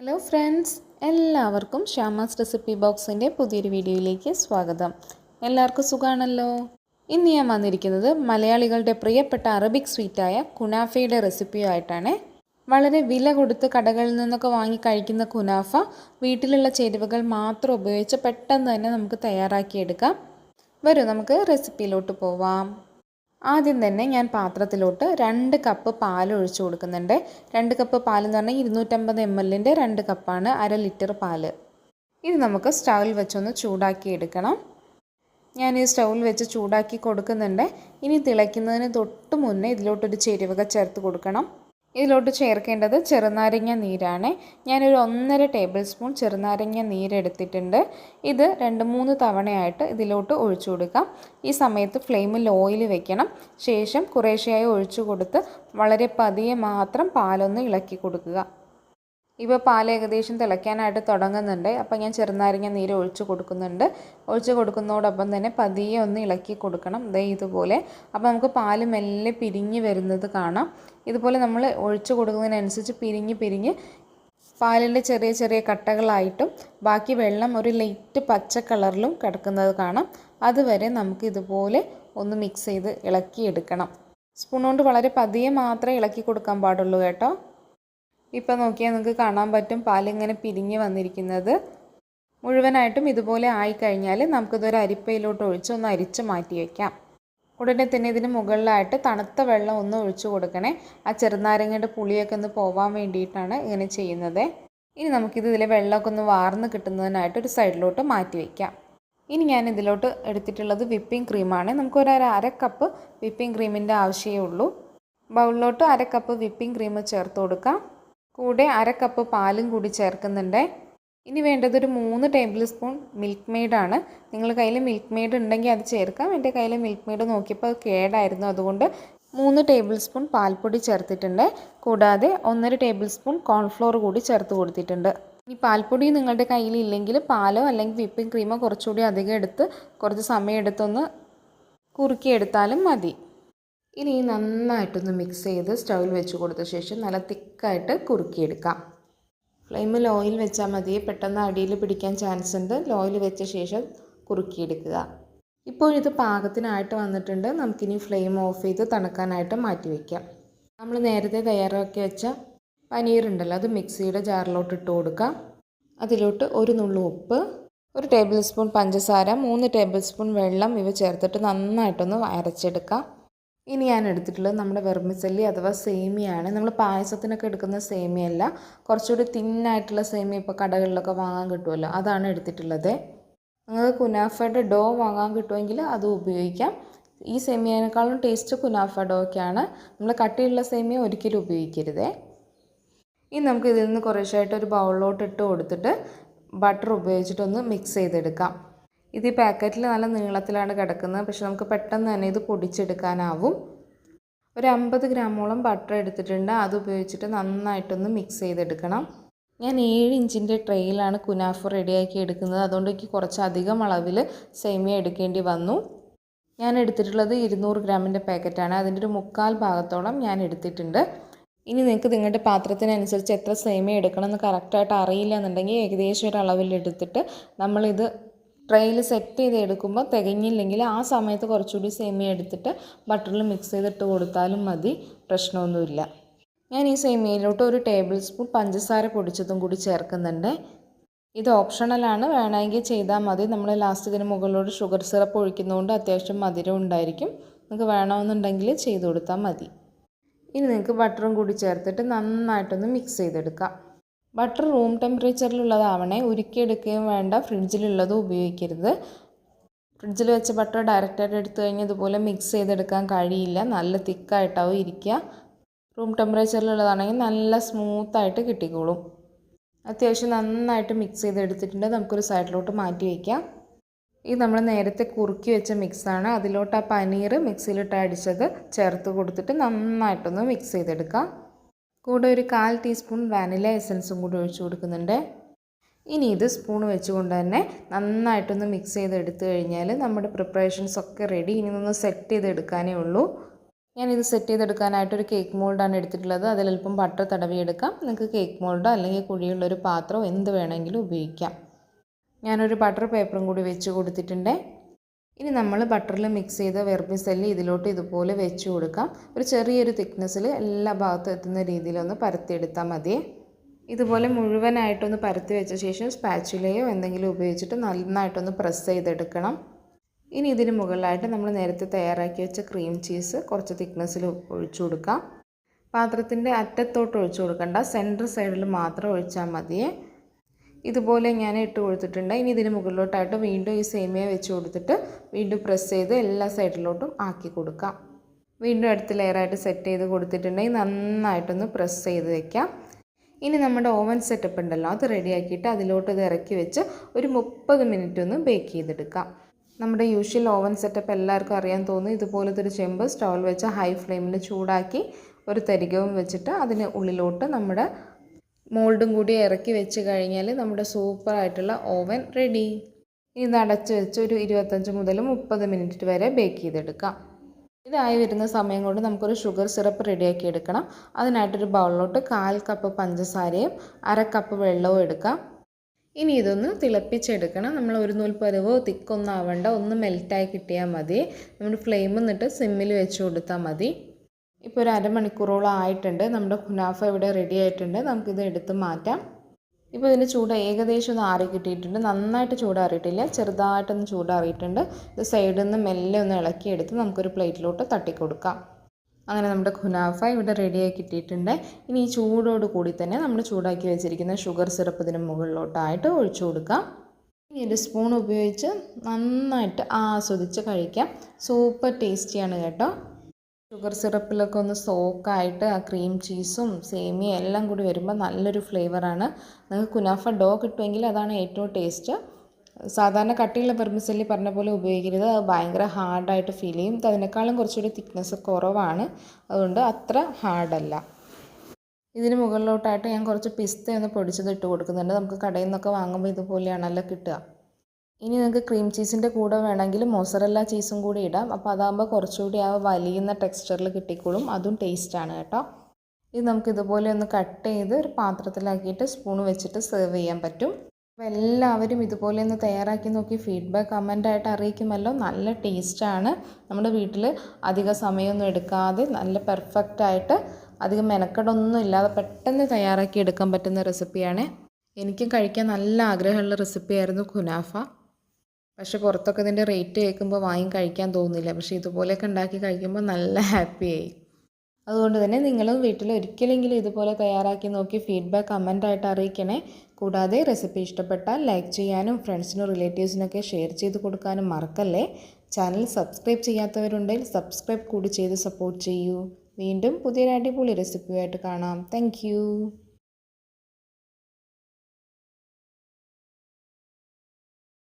Hello friends എല്ലാവർക്കും ഷ്യാമാസ് recipe ബോക്സിന്റെ പുതിയൊരു വീഡിയോയിലേക്ക് സ്വാഗതം. എല്ലാവർക്കും സുഖമാണല്ലോ ഇന്ന് ഞാൻ വന്നിരിക്കുന്നത് മലയാളികളുടെ പ്രിയപ്പെട്ട അറബിക് സ്വീറ്റായ കുനാഫയുടെ റെസിപ്പിയുമായിട്ടാണ് വളരെ വില കൊടുത്ത് കടകളിൽ നിന്നൊക്കെ വാങ്ങി കഴിക്കുന്ന കുനാഫ വീട്ടിലുള്ള ചേരുവകൾ മാത്രം ഉപയോഗിച്ച് പെട്ടെന്ന് തന്നെ നമുക്ക് തയ്യാറാക്കിയെടുക്കാം. വരൂ നമുക്ക് റെസിപ്പിയിലോട്ട് പോവാം. ആദ്യം തന്നെ ഞാൻ പാത്രത്തിലോട്ട് രണ്ട് കപ്പ് പാൽ ഒഴിച്ചു കൊടുക്കുന്നുണ്ട്. രണ്ട് കപ്പ് പാൽ എന്ന് പറഞ്ഞാൽ ഇരുന്നൂറ്റമ്പത് എം എല്ലിന്റെ രണ്ട് കപ്പാണ് അര ലിറ്റർ പാൽ ഇത് നമുക്ക് സ്റ്റൗവിൽ വെച്ചൊന്ന് ചൂടാക്കി എടുക്കണം. ഞാൻ ഈ സ്റ്റൗവിൽ വെച്ച് ചൂടാക്കി കൊടുക്കുന്നുണ്ട്. ഇനി തിളയ്ക്കുന്നതിന് തൊട്ട് മുന്നേ ഇതിലോട്ടൊരു ചേരുവക ചേർത്ത് കൊടുക്കണം. ഇതിലോട്ട് ചേർക്കേണ്ടത് ചെറുനാരങ്ങ നീരാണ്. ഞാനൊരു ഒന്നര ടേബിൾ സ്പൂൺ ചെറുനാരങ്ങ നീരെടുത്തിട്ടുണ്ട് ഇത് രണ്ട് മൂന്ന് തവണയായിട്ട് ഇതിലോട്ട് ഒഴിച്ചു കൊടുക്കാം. ഈ സമയത്ത് ഫ്ലെയിമിൽ ഓയിൽ വെക്കണം. ശേഷം കുറേശ്ശെയായി ഒഴിച്ചു കൊടുത്ത് വളരെ പതിയെ മാത്രം പാലൊന്ന് ഇളക്കി കൊടുക്കുക. ഇപ്പോൾ പാൽ ഏകദേശം തിളയ്ക്കാനായിട്ട് തുടങ്ങുന്നുണ്ട്. അപ്പോൾ ഞാൻ ചെറുനാരങ്ങ നീര് ഒഴിച്ച് കൊടുക്കുന്നുണ്ട്. ഒഴിച്ച് കൊടുക്കുന്നതോടൊപ്പം തന്നെ പതിയെ ഒന്ന് ഇളക്കി കൊടുക്കണം. ദേ ഇതുപോലെ. അപ്പോൾ നമുക്ക് പാൽ മെല്ലെ പിരിഞ്ഞ് വരുന്നത് കാണാം. ഇതുപോലെ നമ്മൾ ഒഴിച്ച് കൊടുക്കുന്നതിനനുസരിച്ച് പിരിഞ്ഞ് പിരിഞ്ഞ് പാലിന്റെ ചെറിയ ചെറിയ കട്ടകളായിട്ടും ബാക്കി വെള്ളം ഒരു ലൈറ്റ് പച്ച കളറിലും കിടക്കുന്നത് കാണാം. അതുവരെ നമുക്ക് ഇതുപോലെ ഒന്ന് മിക്സ് ചെയ്ത് ഇളക്കിയെടുക്കണം. സ്പൂൺ കൊണ്ട് വളരെ പതിയെ മാത്രമേ ഇളക്കി കൊടുക്കാൻ പാടുള്ളൂ കേട്ടോ. ഇപ്പോൾ നോക്കിയാൽ നിങ്ങൾക്ക് കാണാൻ പറ്റും പാലിങ്ങനെ പിരിഞ്ഞ് വന്നിരിക്കുന്നത്. മുഴുവനായിട്ടും ഇതുപോലെ ആയിക്കഴിഞ്ഞാൽ നമുക്കിതൊരു അരിപ്പയിലോട്ട് ഒഴിച്ച് ഒന്ന് അരിച്ച് മാറ്റി വയ്ക്കാം ഉടനെ തന്നെ ഇതിന് മുകളിലായിട്ട് തണുത്ത വെള്ളം ഒന്ന് ഒഴിച്ചു കൊടുക്കണേ. ആ ചെറുനാരങ്ങയുടെ പുളിയൊക്കെ ഒന്ന് പോവാൻ വേണ്ടിയിട്ടാണ് ഇങ്ങനെ ചെയ്യുന്നത്. ഇനി നമുക്കിത് ഇതിലെ വെള്ളമൊക്കെ ഒന്ന് വാർന്ന് കിട്ടുന്നതിനായിട്ട് ഒരു സൈഡിലോട്ട് മാറ്റി വയ്ക്കാം ഇനി ഞാൻ ഇതിലോട്ട് എടുത്തിട്ടുള്ളത് വിപ്പിംഗ് ക്രീമാണ്. നമുക്കൊരു അര കപ്പ് വിപ്പിംഗ് ക്രീമിന്റെ ആവശ്യമേ ഉള്ളൂ. ബൗളിലോട്ട് അര കപ്പ് വിപ്പിംഗ് ക്രീം ചേർത്ത് കൊടുക്കാം. കൂടെ അര കപ്പ് പാലും കൂടി ചേർക്കുന്നുണ്ട്. ഇനി വേണ്ടത് ഒരു മൂന്ന് ടേബിൾ സ്പൂൺ മിൽക്ക് മെയ്ഡാണ് നിങ്ങൾ കയ്യിൽ മിൽക്ക് മെയ്ഡ് ഉണ്ടെങ്കിൽ അത് ചേർക്കാം. എന്റെ കയ്യിൽ മിൽക്ക് മെയ്ഡ് നോക്കിയപ്പോൾ കേടായിരുന്നു. അതുകൊണ്ട് മൂന്ന് ടേബിൾ സ്പൂൺ പാൽപ്പൊടി ചേർത്തിട്ടുണ്ട്. കൂടാതെ ഒന്നര ടേബിൾ സ്പൂൺ കോൺഫ്ലോർ കൂടി ചേർത്ത് കൊടുത്തിട്ടുണ്ട്. ഇനി പാൽപ്പൊടി നിങ്ങളുടെ കയ്യിൽ ഇല്ലെങ്കിൽ പാലോ അല്ലെങ്കിൽ വിപ്പിംഗ് ക്രീമോ കുറച്ചുകൂടി അധികം എടുത്ത് കുറച്ച് സമയം എടുത്തൊന്ന് കുറുക്കിയെടുത്താലും മതി. ഇനി നന്നായിട്ടൊന്ന് മിക്സ് ചെയ്ത് സ്റ്റൗവിൽ വെച്ച് കൊടുത്ത ശേഷം നല്ല തിക്കായിട്ട് കുറുക്കിയെടുക്കാം. ഫ്ലെയിമിൽ ഓയിൽ വെച്ചാൽ മതി. പെട്ടെന്ന് അടിയിൽ പിടിക്കാൻ ചാൻസ് ഉണ്ട്. ലോയിൽ വെച്ച ശേഷം കുറുക്കിയെടുക്കുക. ഇപ്പോൾ ഇത് പാകത്തിനായിട്ട് വന്നിട്ടുണ്ട്. നമുക്കിനി ഫ്ലെയിം ഓഫ് ചെയ്ത് തണുക്കാനായിട്ട് മാറ്റി വയ്ക്കാം നമ്മൾ നേരത്തെ തയ്യാറാക്കി വെച്ച പനീർ ഉണ്ടല്ലോ അത് മിക്സിയുടെ ജാറിലോട്ട് ഇട്ട് കൊടുക്കാം. അതിലോട്ട് ഒരു നുള്ളു ഉപ്പ് ഒരു ടേബിൾ സ്പൂൺ പഞ്ചസാര മൂന്ന് ടേബിൾ സ്പൂൺ വെള്ളം ഇവ ചേർത്തിട്ട് നന്നായിട്ടൊന്ന് അരച്ചെടുക്കാം ഇനി ഞാൻ എടുത്തിട്ടുള്ളത് നമ്മുടെ വെർമിസല്ലി അഥവാ സേമിയാണ് നമ്മൾ പായസത്തിനൊക്കെ എടുക്കുന്ന സേമിയല്ല കുറച്ചുകൂടി തിന്നായിട്ടുള്ള സേമിയ ഇപ്പോൾ കടകളിലൊക്കെ വാങ്ങാൻ കിട്ടുമല്ലോ അതാണ് എടുത്തിട്ടുള്ളത്. നിങ്ങൾക്ക് കുനാഫയുടെ ഡോ വാങ്ങാൻ കിട്ടുമെങ്കിൽ അത് ഉപയോഗിക്കാം. ഈ സേമിയേക്കാളും ടേസ്റ്റ് കുനാഫ ഡോയ്ക്കാണ്. നമ്മൾ കട്ടിയുള്ള സേമിയ ഒരിക്കലും ഉപയോഗിക്കരുതേ. ഇനി നമുക്ക് ഇതിൽ നിന്ന് കുറേശ്ശായിട്ട് ഒരു ബൗളിലോട്ട് ഇട്ട് കൊടുത്തിട്ട് ബട്ടർ ഉപയോഗിച്ചിട്ടൊന്ന് മിക്സ് ചെയ്തെടുക്കാം. ഇത് ഈ പാക്കറ്റിൽ നല്ല നീളത്തിലാണ് കിടക്കുന്നത്. പക്ഷെ നമുക്ക് പെട്ടെന്ന് തന്നെ ഇത് പൊടിച്ചെടുക്കാനാവും. ഒരു അമ്പത് ഗ്രാമോളം ബട്ടർ എടുത്തിട്ടുണ്ട്. അത് ഉപയോഗിച്ചിട്ട് നന്നായിട്ടൊന്ന് മിക്സ് ചെയ്തെടുക്കണം. ഞാൻ ഏഴ് ഇഞ്ചിന്റെ ട്രെയിലാണ് കുനാഫ് റെഡിയാക്കി എടുക്കുന്നത്. അതുകൊണ്ട് എനിക്ക് കുറച്ചധികം അളവിൽ സേമിയ എടുക്കേണ്ടി വന്നു. ഞാൻ എടുത്തിട്ടുള്ളത് ഇരുന്നൂറ് ഗ്രാമിന്റെ പാക്കറ്റാണ്. അതിന്റെ ഒരു മുക്കാൽ ഭാഗത്തോളം ഞാൻ എടുത്തിട്ടുണ്ട്. ഇനി നിങ്ങൾക്ക് നിങ്ങളുടെ പാത്രത്തിനനുസരിച്ച് എത്ര സേമിയ എടുക്കണം എന്ന് കറക്റ്റായിട്ട് അറിയില്ല എന്നുണ്ടെങ്കിൽ ഏകദേശം ഒരു അളവിൽ എടുത്തിട്ട് നമ്മളിത് ട്രെയിൽ സെറ്റ് ചെയ്ത് എടുക്കുമ്പോൾ തികഞ്ഞില്ലെങ്കിൽ ആ സമയത്ത് കുറച്ചുകൂടി സേമിയ എടുത്തിട്ട് ബട്ടറിൽ മിക്സ് ചെയ്തിട്ട് കൊടുത്താലും മതി. പ്രശ്നമൊന്നുമില്ല. ഞാൻ ഈ സേമിയയിലോട്ട് ഒരു ടേബിൾ സ്പൂൺ പഞ്ചസാര പൊടിച്ചതും കൂടി ചേർക്കുന്നുണ്ട്. ഇത് ഓപ്ഷണലാണ് വേണമെങ്കിൽ ചെയ്താൽ മതി. നമ്മൾ ലാസ്റ്റ് ഇതിന് മുകളിലോട്ട് ഷുഗർ സിറപ്പ് ഒഴിക്കുന്നതുകൊണ്ട് അത്യാവശ്യം മധുരം ഉണ്ടായിരിക്കും. നിങ്ങൾക്ക് വേണമെന്നുണ്ടെങ്കിൽ ചെയ്ത് കൊടുത്താൽ മതി. ഇനി നിങ്ങൾക്ക് ബട്ടറും കൂടി ചേർത്തിട്ട് നന്നായിട്ടൊന്ന് മിക്സ് ചെയ്തെടുക്കാം. ബട്ടർ റൂം ടെമ്പറേച്ചറിലുള്ളതാവണേ ഉരുക്കിയെടുക്കുകയും വേണ്ട. ഫ്രിഡ്ജിലുള്ളതും ഉപയോഗിക്കരുത്. ഫ്രിഡ്ജിൽ വെച്ച ബട്ടർ ഡയറക്റ്റായിട്ട് എടുത്തു കഴിഞ്ഞാൽ ഇതുപോലെ മിക്സ് ചെയ്തെടുക്കാൻ കഴിയില്ല. നല്ല തിക്കായിട്ടാവും ഇരിക്കുക. റൂം ടെമ്പറേച്ചറിലുള്ളതാണെങ്കിൽ നല്ല സ്മൂത്തായിട്ട് കിട്ടിക്കോളും. അത്യാവശ്യം നന്നായിട്ട് മിക്സ് ചെയ്തെടുത്തിട്ടുണ്ട്. നമുക്കൊരു സൈഡിലോട്ട് മാറ്റി വയ്ക്കാം. ഈ നമ്മൾ നേരത്തെ കുറുക്കി വെച്ച മിക്സാണ്. അതിലോട്ട് ആ പനീർ മിക്സിയിലിട്ട് അടിച്ചത് ചേർത്ത് കൊടുത്തിട്ട് നന്നായിട്ടൊന്ന് മിക്സ് ചെയ്തെടുക്കാം. കൂടെ ഒരു കാൽ ടീസ്പൂൺ വാനില എസൻസും കൂടി ഒഴിച്ചു കൊടുക്കുന്നുണ്ട്. ഇനി ഇത് സ്പൂൺ വെച്ചുകൊണ്ട് തന്നെ നന്നായിട്ടൊന്ന് മിക്സ് ചെയ്തെടുത്തു കഴിഞ്ഞാൽ നമ്മുടെ പ്രിപ്പറേഷൻസ് ഒക്കെ റെഡി ഇനി ഒന്ന് സെറ്റ് ചെയ്തെടുക്കാനേ ഉള്ളൂ. ഞാനിത് സെറ്റ് ചെയ്തെടുക്കാനായിട്ട് ഒരു കേക്ക് മോൾഡാണ് എടുത്തിട്ടുള്ളത്. അതിലൽപ്പം ബട്ടർ തടവിയെടുക്കാം. നിങ്ങൾക്ക് കേക്ക് മോൾഡോ അല്ലെങ്കിൽ കുഴിയുള്ളൊരു പാത്രമോ എന്ത് വേണമെങ്കിലും ഉപയോഗിക്കാം. ഞാനൊരു ബട്ടർ പേപ്പറും കൂടി വെച്ച് കൊടുത്തിട്ടുണ്ട്. ഇനി നമ്മൾ ബട്ടറിൽ മിക്സ് ചെയ്ത വെർമിസെല്ലി ഇതിലോട്ട് ഇതുപോലെ വെച്ച് കൊടുക്കാം. ഒരു ചെറിയൊരു തിക്നെസ്സിൽ എല്ലാ ഭാഗത്തും എത്തുന്ന രീതിയിലൊന്ന് പരത്തിയെടുത്താൽ മതി. ഇതുപോലെ മുഴുവനായിട്ടൊന്ന് പരത്തി വെച്ച ശേഷം സ്പാച്ചുലയോ എന്തെങ്കിലും ഉപയോഗിച്ചിട്ട് നന്നായിട്ടൊന്ന് പ്രസ് ചെയ്തെടുക്കണം. ഇനി ഇതിന് മുകളിലായിട്ട് നമ്മൾ നേരത്തെ തയ്യാറാക്കി വെച്ച ക്രീം ചീസ് കുറച്ച് തിക്നെസ്സിൽ ഒഴിച്ചു കൊടുക്കാം. പാത്രത്തിന്റെ അറ്റത്തോട്ട് ഒഴിച്ചു കൊടുക്കണ്ട സെന്റർ സൈഡിൽ മാത്രം ഒഴിച്ചാൽ മതിയേ. ഇതുപോലെ ഞാൻ ഇട്ട് കൊടുത്തിട്ടുണ്ട്. ഇനി ഇതിന് മുകളിലോട്ടായിട്ട് വീണ്ടും ഈ സേമിയ വെച്ച് കൊടുത്തിട്ട് വീണ്ടും പ്രസ് ചെയ്ത് എല്ലാ സൈഡിലോട്ടും ആക്കി കൊടുക്കാം. വീണ്ടും അടുത്ത ലെയറായിട്ട് സെറ്റ് ചെയ്ത് കൊടുത്തിട്ടുണ്ടെങ്കിൽ നന്നായിട്ടൊന്ന് പ്രസ് ചെയ്ത് വെക്കാം. ഇനി നമ്മുടെ ഓവൻ സെറ്റപ്പ് ഉണ്ടല്ലോ അത് റെഡിയാക്കിയിട്ട് അതിലോട്ട് ഇത് ഇറക്കി വെച്ച് ഒരു മുപ്പത് മിനിറ്റ് ഒന്ന് ബേക്ക് ചെയ്തെടുക്കാം. നമ്മുടെ യൂഷ്വൽ ഓവൻ സെറ്റപ്പ് എല്ലാവർക്കും അറിയാൻ തോന്നും ഇതുപോലത്തെ ഒരു ചെമ്പ് സ്റ്റൗവിൽ വെച്ച് ഹൈ ഫ്ലെയിമിൽ ചൂടാക്കി ഒരു തരികവും വെച്ചിട്ട് അതിന് ഉള്ളിലോട്ട് നമ്മുടെ മോൾഡും കൂടി ഇറക്കി വെച്ച് കഴിഞ്ഞാൽ നമ്മുടെ സൂപ്പറായിട്ടുള്ള ഓവൻ റെഡി ഇത് അടച്ച് വെച്ച് ഒരു ഇരുപത്തഞ്ച് മുതൽ മുപ്പത് മിനിറ്റ് വരെ ബേക്ക് ചെയ്തെടുക്കാം. ഇതായി വരുന്ന സമയം കൊണ്ട് നമുക്കൊരു ഷുഗർ സിറപ്പ് റെഡിയാക്കി എടുക്കണം. അതിനായിട്ടൊരു ബൗളിലോട്ട് കാൽ കപ്പ് പഞ്ചസാരയും അര കപ്പ് വെള്ളവും എടുക്കാം. ഇനി ഇതൊന്ന് തിളപ്പിച്ചെടുക്കണം. നമ്മൾ ഒരു നൂൽ പരുവോ തിക്കൊന്നും ആവണ്ട. ഒന്ന് മെൽറ്റായി കിട്ടിയാൽ മതി. നമ്മൾ ഫ്ലെയിം എന്നിട്ട് സിമ്മിൽ വെച്ച് കൊടുത്താൽ മതി. ഇപ്പോൾ ഒരു അരമണിക്കൂറോളം ആയിട്ടുണ്ട്. നമ്മുടെ കുനാഫ ഇവിടെ റെഡി ആയിട്ടുണ്ട്. നമുക്കിത് എടുത്ത് മാറ്റാം. ഇപ്പോൾ ഇതിന്റെ ചൂട് ഏകദേശം ഒന്ന് ആറി കിട്ടിയിട്ടുണ്ട്. നന്നായിട്ട് ചൂടാറിയിട്ടില്ല ചെറുതായിട്ടൊന്ന് ചൂടാറിയിട്ടുണ്ട് ഇത് സൈഡിൽ നിന്ന് മെല്ലെ ഒന്ന് ഇളക്കിയെടുത്ത് നമുക്കൊരു പ്ലേറ്റിലോട്ട് തട്ടിക്കൊടുക്കാം. അങ്ങനെ നമ്മുടെ ഖുനാഫ ഇവിടെ റെഡിയായി കിട്ടിയിട്ടുണ്ട്. ഇനി ഈ ചൂടോട് കൂടി തന്നെ നമ്മൾ ചൂടാക്കി വെച്ചിരിക്കുന്ന ഷുഗർ സിറപ്പ് ഇതിന് മുകളിലോട്ടായിട്ട് ഒഴിച്ചു കൊടുക്കാം. ഇനി ഒരു സ്പൂൺ ഉപയോഗിച്ച് നന്നായിട്ട് ആസ്വദിച്ച് കഴിക്കാം. സൂപ്പർ ടേസ്റ്റിയാണ് കേട്ടോ. ഷുഗർ സിറപ്പിലൊക്കെ ഒന്ന് സോക്കായിട്ട് ആ ക്രീം ചീസും സേമിയ എല്ലാം കൂടി വരുമ്പോൾ നല്ലൊരു ഫ്ലേവറാണ്. നിങ്ങൾക്ക് കുനാഫ ഡോ കിട്ടുമെങ്കിൽ അതാണ് ഏറ്റവും ടേസ്റ്റ്. സാധാരണ കട്ടിയുള്ള പെർമിസല്ലി പറഞ്ഞ പോലെ ഉപയോഗിക്കരുത്. അത് ഭയങ്കര ഹാർഡായിട്ട് ഫീൽ ചെയ്യും. അതിനേക്കാളും കുറച്ചുകൂടി തിക്നെസ് കുറവാണ്. അതുകൊണ്ട് അത്ര ഹാർഡല്ല. ഇതിന് മുകളിലോട്ടായിട്ട് ഞാൻ കുറച്ച് പിസ്ത ഒന്ന് പൊടിച്ചത് ഇട്ട് കൊടുക്കുന്നുണ്ട്. നമുക്ക് കടയിൽ നിന്നൊക്കെ വാങ്ങുമ്പോൾ ഇതുപോലെയാണല്ലോ കിട്ടുക. ഇനി നിങ്ങൾക്ക് ക്രീം ചീസിന്റെ കൂടെ വേണമെങ്കിൽ മോസറല്ല ചീസും കൂടി ഇടാം. അപ്പോൾ അതാകുമ്പോൾ കുറച്ചുകൂടി ആ വലിയുന്ന ടെക്സ്ചറിൽ കിട്ടിക്കോളും. അതും ടേസ്റ്റാണ് കേട്ടോ. ഇത് നമുക്ക് ഇതുപോലെ ഒന്ന് കട്ട് ചെയ്ത് ഒരു പാത്രത്തിലാക്കിയിട്ട് സ്പൂൺ വെച്ചിട്ട് സെർവ് ചെയ്യാൻ പറ്റും. അപ്പോൾ എല്ലാവരും ഇതുപോലെ ഒന്ന് തയ്യാറാക്കി നോക്കി. ഫീഡ്ബാക്ക് കമന്റായിട്ട് അറിയിക്കുമല്ലോ. നല്ല ടേസ്റ്റാണ് നമ്മുടെ വീട്ടിൽ അധിക സമയമൊന്നും എടുക്കാതെ നല്ല പെർഫെക്റ്റായിട്ട് അധികം മെനക്കെടൊന്നും ഇല്ലാതെ പെട്ടെന്ന് തയ്യാറാക്കി എടുക്കാൻ പറ്റുന്ന റെസിപ്പിയാണ് എനിക്കും കഴിക്കാൻ നല്ല ആഗ്രഹമുള്ള റെസിപ്പിയായിരുന്നു കുനാഫ പക്ഷെ പുറത്തൊക്കെ ഇതിന്റെ റേറ്റ് കേൾക്കുമ്പോൾ വാങ്ങി കഴിക്കാൻ തോന്നുന്നില്ല. പക്ഷേ ഇതുപോലെയൊക്കെ ഉണ്ടാക്കി കഴിക്കുമ്പോൾ നല്ല ഹാപ്പിയായി അതുകൊണ്ട് തന്നെ നിങ്ങളും വീട്ടിൽ ഒരിക്കലെങ്കിലും ഇതുപോലെ തയ്യാറാക്കി നോക്കി ഫീഡ്ബാക്ക് കമന്റായിട്ട് അറിയിക്കണേ. കൂടാതെ റെസിപ്പി ഇഷ്ടപ്പെട്ടാൽ ലൈക്ക് ചെയ്യാനും ഫ്രണ്ട്സിനും റിലേറ്റീവ്സിനൊക്കെ ഷെയർ ചെയ്ത് കൊടുക്കാനും മറക്കല്ലേ? ചാനൽ സബ്സ്ക്രൈബ് ചെയ്യാത്തവരുണ്ടെങ്കിൽ സബ്സ്ക്രൈബ് കൂടി ചെയ്ത് സപ്പോർട്ട് ചെയ്യൂ. വീണ്ടും പുതിയൊരു അടിപൊളി റെസിപ്പിയായിട്ട് കാണാം. താങ്ക്